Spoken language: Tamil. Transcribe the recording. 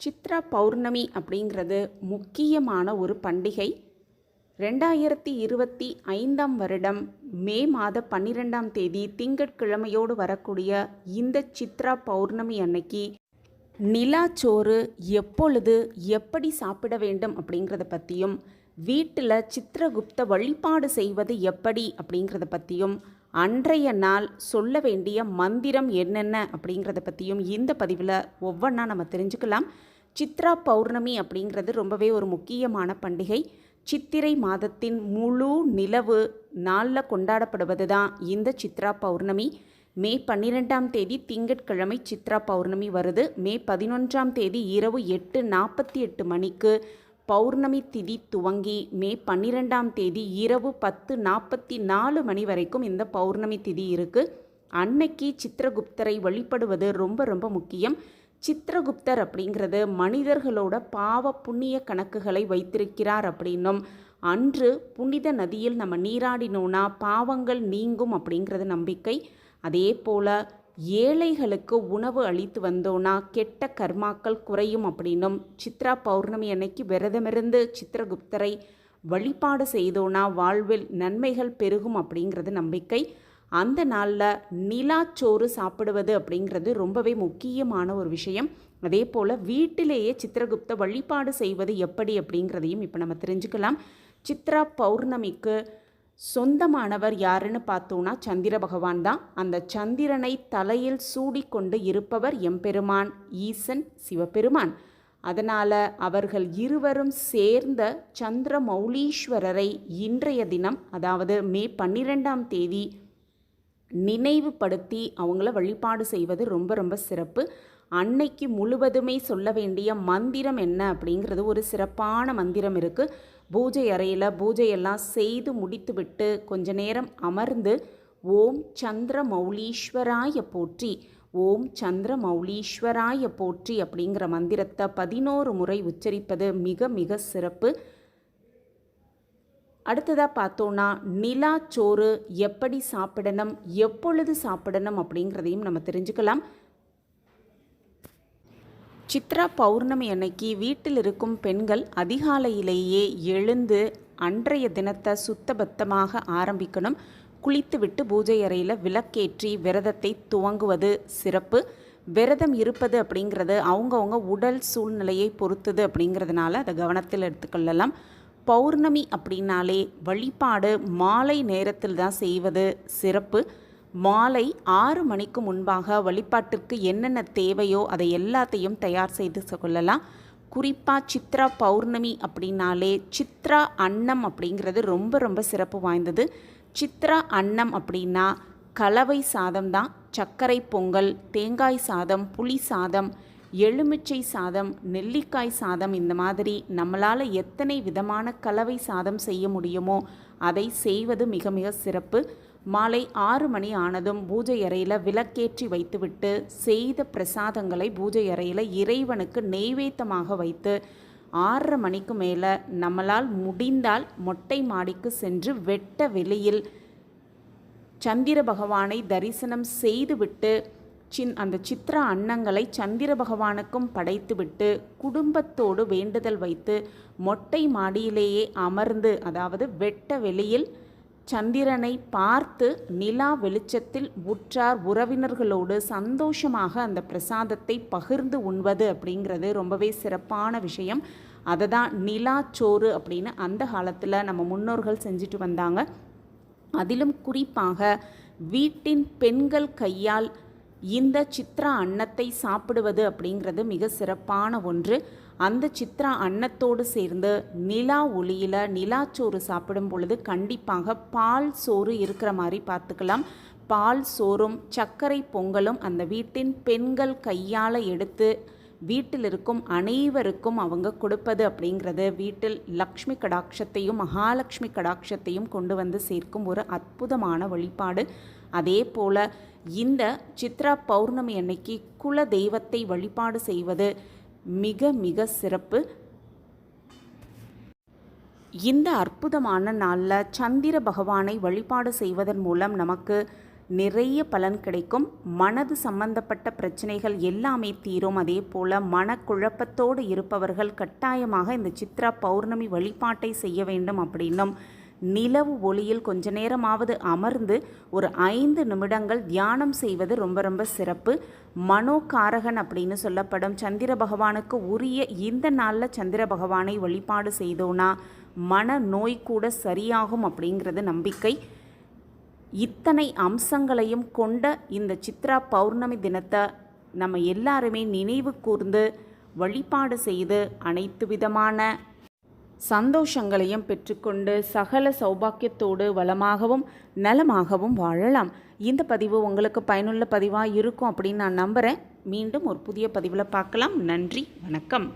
சித்ரா பௌர்ணமி அப்படிங்கிறது முக்கியமான ஒரு பண்டிகை. ரெண்டாயிரத்தி இருபத்தி ஐந்தாம் வருடம் மே மாத பன்னிரெண்டாம் தேதி திங்கட்கிழமையோடு வரக்கூடிய இந்த சித்ரா பௌர்ணமி அன்னைக்கு நிலாச்சோறு எப்பொழுது எப்படி சாப்பிட வேண்டும் அப்படிங்கிறத பற்றியும் வீட்டில் சித்திரகுப்த வழிபாடு செய்வது எப்படி அப்படிங்கிறத பற்றியும் அன்றைய நாள் சொல்ல வேண்டிய மந்திரம் என்னென்ன அப்படிங்கிறத பற்றியும் இந்த பதிவில் ஒவ்வொன்றா நம்ம தெரிஞ்சுக்கலாம். சித்ரா பௌர்ணமி அப்படிங்கிறது ரொம்பவே ஒரு முக்கியமான பண்டிகை. சித்திரை மாதத்தின் முழு நிலவு நாளில் கொண்டாடப்படுவது தான் இந்த சித்ரா பௌர்ணமி. மே பன்னிரெண்டாம் தேதி திங்கட்கிழமை சித்ரா பௌர்ணமி வருது. மே பதினொன்றாம் தேதி இரவு எட்டு நாற்பத்தி எட்டு மணிக்கு பௌர்ணமி திதி துவங்கி மே பன்னிரெண்டாம் தேதி இரவு பத்து நாற்பத்தி நாலு மணி வரைக்கும் இந்த பௌர்ணமி திதி இருக்குது அன்னைக்கு சித்திரகுப்தரை வழிபடுவது ரொம்ப ரொம்ப முக்கியம். சித்திரகுப்தர் அப்படிங்கிறது மனிதர்களோட பாவ புண்ணிய கணக்குகளை வைத்திருக்கிறார் அப்படின்னும். அன்று புனித நதியில் நம்ம நீராடினோன்னா பாவங்கள் நீங்கும் அப்படிங்கிறது நம்பிக்கை. அதே போல் ஏழைகளுக்கு உணவு அளித்து வந்தோன்னா கெட்ட கர்மாக்கள் குறையும் அப்படின்னும் சித்ரா பௌர்ணமி அன்னைக்கு விரதமிருந்து சித்திரகுப்தரை வழிபாடு செய்தோன்னா வாழ்வில் நன்மைகள் பெருகும் அப்படிங்கிறது நம்பிக்கை. அந்த நாளில் நிலாச்சோறு சாப்பிடுவது அப்படிங்கிறது ரொம்பவே முக்கியமான ஒரு விஷயம். அதே போல் வீட்டிலேயே சித்திரகுப்த வழிபாடு செய்வது எப்படி அப்படிங்கிறதையும் இப்போ நம்ம தெரிஞ்சுக்கலாம். சித்ரா பௌர்ணமிக்கு சொந்தமானவர் யாருன்னு பார்த்தோன்னா சந்திர பகவான் தான். அந்த சந்திரனை தலையில் சூடிக்கொண்டு இருப்பவர் எம்பெருமான் ஈசன் சிவபெருமான். அதனால் அவர்கள் இருவரும் சேர்ந்த சந்திர மௌலீஸ்வரரை இன்றைய தினம் அதாவது மே பன்னிரெண்டாம் தேதி நினைவுபடுத்தி அவங்கள வழிபாடு செய்வது ரொம்ப ரொம்ப சிறப்பு. அன்னைக்கு முழுவதுமே சொல்ல வேண்டிய மந்திரம் என்ன அப்படிங்கிறது ஒரு சிறப்பான மந்திரம் இருக்குது பூஜை அறையில் பூஜையெல்லாம் செய்து முடித்துவிட்டு கொஞ்ச நேரம் அமர்ந்து ஓம் சந்திர மௌலீஸ்வராய போற்றி ஓம் சந்திர மௌலீஸ்வராய போற்றி அப்படிங்கிற மந்திரத்தை பதினோரு முறை உச்சரிப்பது மிக மிக சிறப்பு. அடுத்ததாக பார்த்தோன்னா நிலா சோறு எப்படி சாப்பிடணும் எப்பொழுது சாப்பிடணும் அப்படிங்கிறதையும் நம்ம தெரிஞ்சுக்கலாம். சித்ரா பௌர்ணமி அன்னைக்கு வீட்டில் இருக்கும் பெண்கள் அதிகாலையிலேயே எழுந்து அன்றைய தினத்தை சுத்தபத்தமாக ஆரம்பிக்கணும். குளித்துவிட்டு பூஜை அறையில் விளக்கேற்றி விரதத்தை துவங்குவது சிறப்பு. விரதம் இருப்பது அப்படிங்கிறது அவங்கவுங்க உடல் சூழ்நிலையை பொறுத்தது அப்படிங்கிறதுனால அதை கவனத்தில் எடுத்துக்கொள்ளலாம். பௌர்ணமி அப்படின்னாலே வழிபாடு மாலை நேரத்தில் தான் செய்வது சிறப்பு. மாலை ஆறு மணிக்கு முன்பாக வழிபாட்டிற்கு என்னென்ன தேவையோ அதை எல்லாத்தையும் தயார் செய்து கொள்ளலாம். குறிப்பாக சித்ரா பௌர்ணமி அப்படின்னாலே சித்ரா அன்னம் அப்படிங்கிறது ரொம்ப ரொம்ப சிறப்பு வாய்ந்தது. சித்ரா அன்னம் அப்படின்னா கலவை சாதம் தான். சர்க்கரை பொங்கல் தேங்காய் சாதம் புளி சாதம் எலுமிச்சை சாதம் நெல்லிக்காய் சாதம் இந்த மாதிரி நம்மளால் எத்தனை விதமான கலவை சாதம் செய்ய முடியுமோ அதை செய்வது மிக மிக சிறப்பு. மாலை ஆறு மணி ஆனதும் பூஜை அறையில் விளக்கேற்றி வைத்துவிட்டு செய்த பிரசாதங்களை பூஜை அறையில் இறைவனுக்கு நெய்வேத்தமாக வைத்து ஆறரை மணிக்கு மேலே நம்மளால் முடிந்தால் மொட்டை மாடிக்கு சென்று வெட்ட வெளியில் சந்திர பகவானை தரிசனம் செய்துவிட்டு சின் அந்த சித்திர அன்னங்களை சந்திர பகவானுக்கும் படைத்துவிட்டு குடும்பத்தோடு வேண்டுதல் வைத்து மொட்டை மாடியிலேயே அமர்ந்து அதாவது வெட்ட வெளியில் சந்திரனை பார்த்து நிலா வெளிச்சத்தில் உற்றார் உறவினர்களோடு சந்தோஷமாக அந்த பிரசாதத்தை பகிர்ந்து உண்பது அப்படிங்கிறது ரொம்பவே சிறப்பான விஷயம். அதை தான் நிலா சோறு அப்படின்னு அந்த காலத்தில் நம்ம முன்னோர்கள் செஞ்சுட்டு வந்தாங்க. அதிலும் குறிப்பாக வீட்டின் பெண்கள் கையால் இந்த சித்ரா அன்னத்தை சாப்பிடுவது அப்படிங்கிறது மிக சிறப்பான ஒன்று. அந்த சித்ரா அன்னத்தோடு சேர்ந்து நிலா ஒளியில் நிலாச்சோறு சாப்பிடும் பொழுது கண்டிப்பாக பால் சோறு இருக்கிற மாதிரி பார்த்துக்கலாம். பால் சோறும் சர்க்கரை பொங்கலும் அந்த வீட்டின் பெண்கள் கையால் எடுத்து வீட்டில் இருக்கும் அனைவருக்கும் அவங்க கொடுப்பது அப்படிங்கிறது. வீட்டில் லக்ஷ்மி கடாட்சத்தையும் மகாலட்சுமி கடாட்சத்தையும் கொண்டு வந்து சேர்க்கும் ஒரு அற்புதமான வழிபாடு. அதே போல் இந்த சித்ரா பௌர்ணமி அன்னைக்கு குல தெய்வத்தை வழிபாடு செய்வது மிக மிக சிறப்பு. இந்த அற்புதமான நாளில் சந்திர பகவானை வழிபாடு செய்வதன் மூலம் நமக்கு நிறைய பலன் கிடைக்கும். மனது சம்பந்தப்பட்ட பிரச்சனைகள் எல்லாமே தீரும். அதே போல் மனக்குழப்பத்தோடு இருப்பவர்கள் கட்டாயமாக இந்த சித்ரா பௌர்ணமி வழிபாட்டை செய்ய வேண்டும் அப்படின்னும் நிலவு ஒளியில் கொஞ்ச நேரமாவது அமர்ந்து ஒரு ஐந்து நிமிடங்கள் தியானம் செய்வது ரொம்ப ரொம்ப சிறப்பு. மனோகாரகன் அப்படின்னு சொல்லப்படும் சந்திர பகவானுக்கு உரிய இந்த நாளில் சந்திர பகவானை வழிபாடு செய்தோன்னா மன நோய் கூட சரியாகும் அப்படிங்கிறது நம்பிக்கை. இத்தனை அம்சங்களையும் கொண்ட இந்த சித்ரா பௌர்ணமி தினத்தை நம்ம எல்லாருமே நினைவு கூர்ந்து வழிபாடு செய்து அனைத்து விதமான சந்தோஷங்களையும் பெற்றுக்கொண்டு சகல சௌபாக்கியத்தோடு வளமாகவும் நலமாகவும் வாழலாம். இந்த பதிவு உங்களுக்கு பயனுள்ள பதிவாக இருக்கும் அப்படின்னு நான் நம்புகிறேன் மீண்டும் ஒரு புதிய பதிவில் பார்க்கலாம். நன்றி. வணக்கம்.